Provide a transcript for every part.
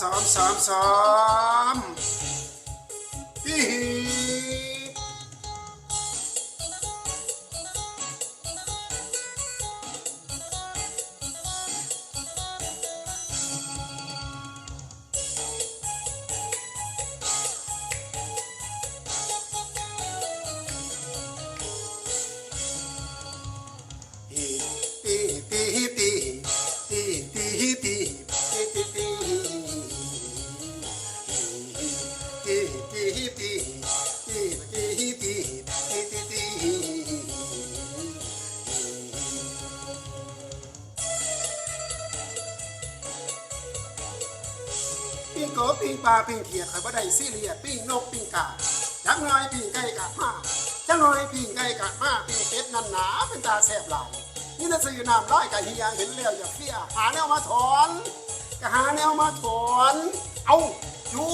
ซ้อมซ้อมซ้อม ปิ้งโกปิ้งปลาปิ้งเขียดใครบ่ได้ซีเรียสปิ้งนกปิ้งกาจักหน่อยปิ้งไก่กะมาจักหน่อยปิ้งไก่กะมาปิ้งเป็ดนั่นหนาเป็นตาแซ่บหลายนี่น่ะซื้อน้ำร้อยกะเฮียเห็นแล้วอย่าเฟี้ยหาแนวมาถอนกะหาแนวมาถอนเอาจู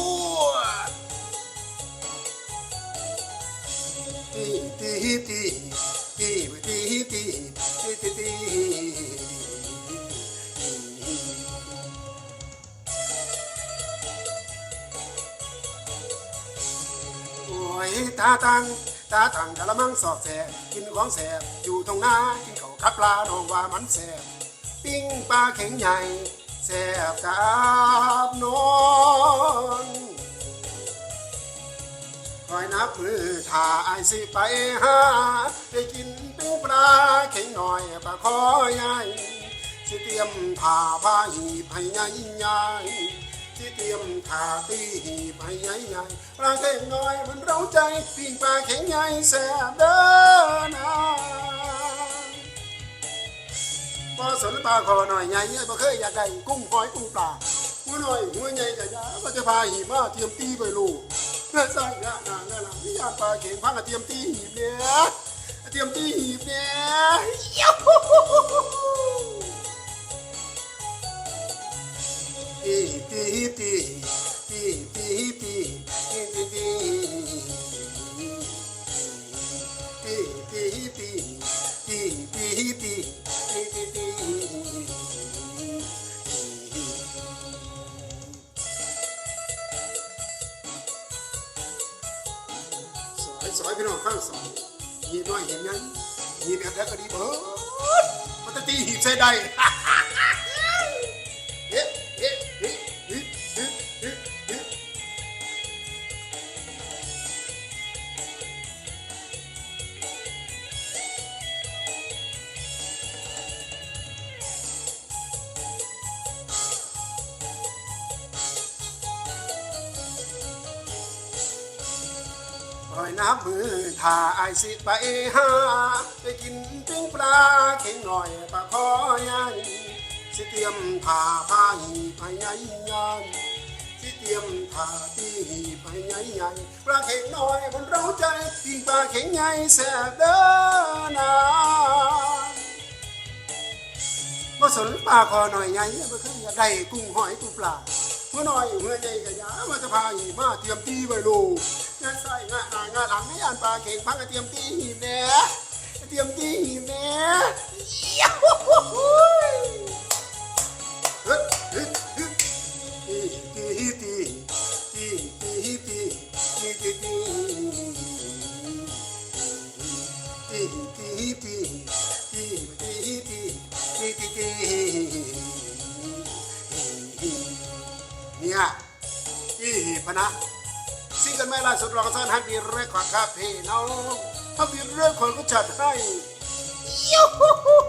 ดตีตีตีตี อยตาตังตาตังกะละมังสอบแสบกินของแสบอยู่ตรงหน้ากินเขาวกับปลาน้องว่ามันแสบปิ้งปลาเข็งใหญ่แสบกับน้องคอยนับมือถ่าไอายสิไปหาได้กินปิ้งปลาเข็งหน่อยปลาคอใหญ่สิเตรียมถ่าผ้าหีบให้ใหญ่ใหญ่ ที่เตรียมถาตีหีบให้ใหญ่ใหญ่ปลาเข็งน้อยมันเราใจปิ้งปลาเข็งใหญ่แซ่บเด้อนะพอสนปลาคอหน่อยใหญ่เนี่ยบ่เคยอยากได้กุ้งหอยกุ้งปลาหัวหน่อยหัวใหญ่กะยาก็จะพาหีบมาเตรียมตีไปลูกเพื่อใส่งานงานหลังที่ยานปลาเข็งพังก็เตรียมตีหีบเนี่ยเตรียมตีหีบเนี่ยยูฮูฮูฮูฮู ตีตีตีตีตีตีตีตีตีตีตีตีตีตีตีสอยสอยพี่น้องฟังสอยหีบน้อยเห็นยังหีบแบบแล้วก็ดีเบิดมันจะตีหีบใส่ได้ อยน้ำมือถ่าไอสิไปหาไปกินปิ้งปลาเข็งหน่อยปลาคอใหญ่สิเตรียมผ่าผ้าหีบให้ใหญ่ใหญ่สิเตรียมผ่าที่หีบให้ใหญ่ใหญ่ปลาเข็งน้อยมันเราใจกินปลาเข็งใหญ่แซ่บเด้อนะบ่สนปลาคอหน่อยใหญ่บ่เคยอยากได้กุ้งหอยกุ้งปลาเมื่อหน้อยเมื่อใหญ่กะยามาจะพาหีมาเตรียมตีไว้ลูก งานใส่งานหน้างานหลังให้อ่านปลาเข็งพังก็เตรียมตีหีบแหน่เตรียมตีหีบแหน่ยาฮูฮูฮูเนี่ยที่พนะ ซิงเกิลไม่ล่าสุดเรองซ่อนฮักดีเรคคอร์ดครับพี่น้องฮักดีเรคคอร์ดก็จัดให้ยูฮู